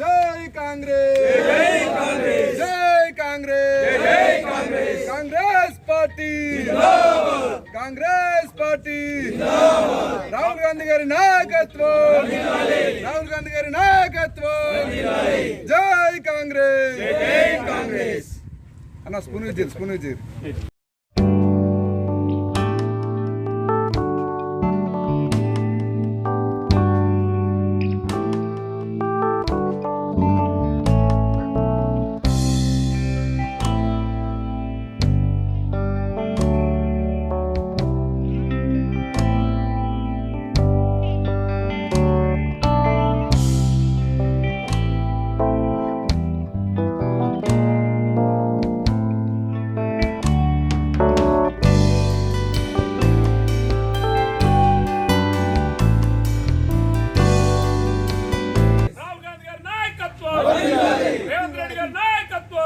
జై కాంగ్రెస్! జై కాంగ్రెస్! జై కాంగ్రెస్! కాంగ్రెస్! పార్టీ! కాంగ్రెస్ పార్టీ! రాహుల్ గాంధీ గారి నాయకత్వం! రాహుల్ గాంధీ! గారి నాయకత్వం! జై కాంగ్రెస్! జై కాంగ్రెస్! అన్న స్పూన్ విజయ్ స్పూన్ విజయ్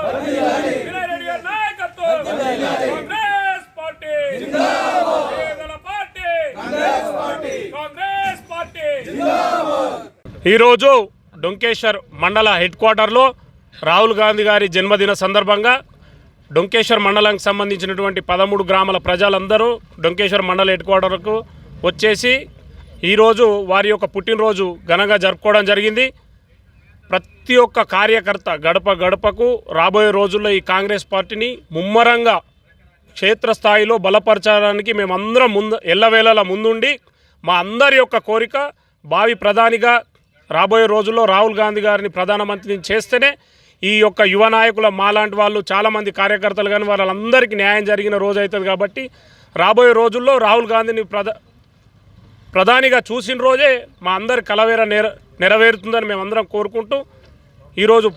వినయ్ రెడ్డి గారి నాయకత్వం. కాంగ్రెస్ పార్టీ. పేదల పార్టీ. కాంగ్రెస్ పార్టీ. ఈరోజు డొంకేశ్వర్ మండల హెడ్ క్వార్టర్లో రాహుల్ గాంధీ గారి జన్మదిన సందర్భంగా డొంకేశ్వర్ మండలానికి సంబంధించినటువంటి పదమూడు గ్రామాల ప్రజలందరూ డొంకేశ్వర్ మండల హెడ్ క్వార్టర్కు వచ్చేసి ఈరోజు వారి యొక్క పుట్టినరోజు ఘనంగా జరుపుకోవడం జరిగింది. ప్రతి ఒక్క కార్యకర్త గడప గడపకు రాబోయే రోజుల్లో ఈ కాంగ్రెస్ పార్టీని ముమ్మరంగా క్షేత్రస్థాయిలో బలపరచడానికి మేమందరం ముందు ఎల్లవేళలా ముందుండి మా అందరి యొక్క కోరిక భావి ప్రధానిగా రాబోయే రోజుల్లో రాహుల్ గాంధీ గారిని ప్రధానమంత్రిని చేస్తేనే ఈ యొక్క యువ నాయకుల మాలాంటి వాళ్ళు చాలామంది కార్యకర్తలు కానీ వాళ్ళందరికీ న్యాయం జరిగిన రోజు అవుతుంది కాబట్టి రాబోయే రోజుల్లో రాహుల్ గాంధీని ప్రధా ప్రధానిగా చూసిన రోజే మా అందరి కలవేర నేర నెరవేరుతుందని మేమందరం కోరుకుంటూ ఈరోజు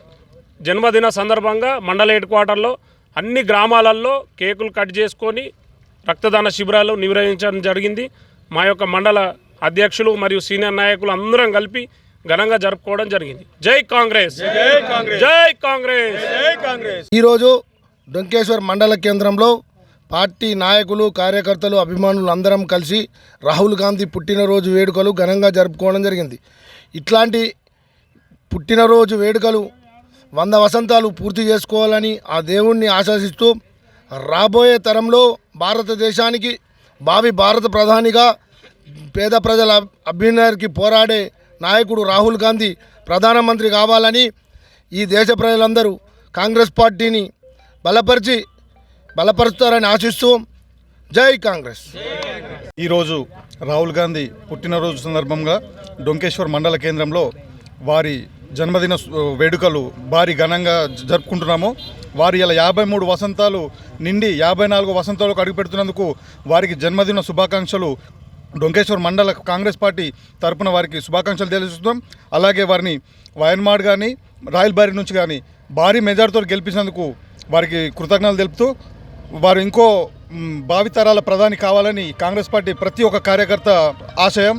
జన్మదిన సందర్భంగా మండల హెడ్ క్వార్టర్లో అన్ని గ్రామాలలో కేకులు కట్ చేసుకొని రక్తదాన శిబిరాలు నిర్వహించడం జరిగింది. మా యొక్క మండల అధ్యక్షులు మరియు సీనియర్ నాయకులు అందరం కలిపి ఘనంగా జరుపుకోవడం జరిగింది. జై కాంగ్రెస్! జై కాంగ్రెస్! ఈరోజు డొంకేశ్వర్ మండల కేంద్రంలో పార్టీ నాయకులు కార్యకర్తలు అభిమానులు అందరం కలిసి రాహుల్ గాంధీ పుట్టినరోజు వేడుకలు ఘనంగా జరుపుకోవడం జరిగింది. ఇట్లాంటి పుట్టినరోజు వేడుకలు వంద వసంతాలు పూర్తి చేసుకోవాలని ఆ దేవుణ్ణి ఆశాసిస్తూ రాబోయే తరంలో భారతదేశానికి భావి భారత ప్రధానిగా పేద ప్రజల అభ్యున్నతికి పోరాడే నాయకుడు రాహుల్ గాంధీ ప్రధానమంత్రి కావాలని ఈ దేశ ప్రజలందరూ కాంగ్రెస్ పార్టీని బలపరిచి బలపరుస్తారని ఆశిస్తూ జై కాంగ్రెస్. ఈరోజు రాహుల్ గాంధీ పుట్టినరోజు సందర్భంగా డొంకేశ్వర్ మండల కేంద్రంలో వారి జన్మదిన వేడుకలు భారీ ఘనంగా జరుపుకుంటున్నాము. వారి ఇలా యాభై మూడు వసంతాలు నిండి యాభై నాలుగు వసంతాలకు అడుగుపెడుతున్నందుకు వారికి జన్మదిన శుభాకాంక్షలు డొంకేశ్వర్ మండల కాంగ్రెస్ పార్టీ తరపున వారికి శుభాకాంక్షలు తెలియజేస్తున్నాం. అలాగే వారిని వయన్మాడ్ కానీ రాయలబారి నుంచి కానీ భారీ మెజార్టీతో గెలిపించినందుకు వారికి కృతజ్ఞతలు తెలుపుతూ వారు ఇంకో భావితరాల ప్రధాని కావాలని కాంగ్రెస్ పార్టీ ప్రతి ఒక్క కార్యకర్త ఆశయం.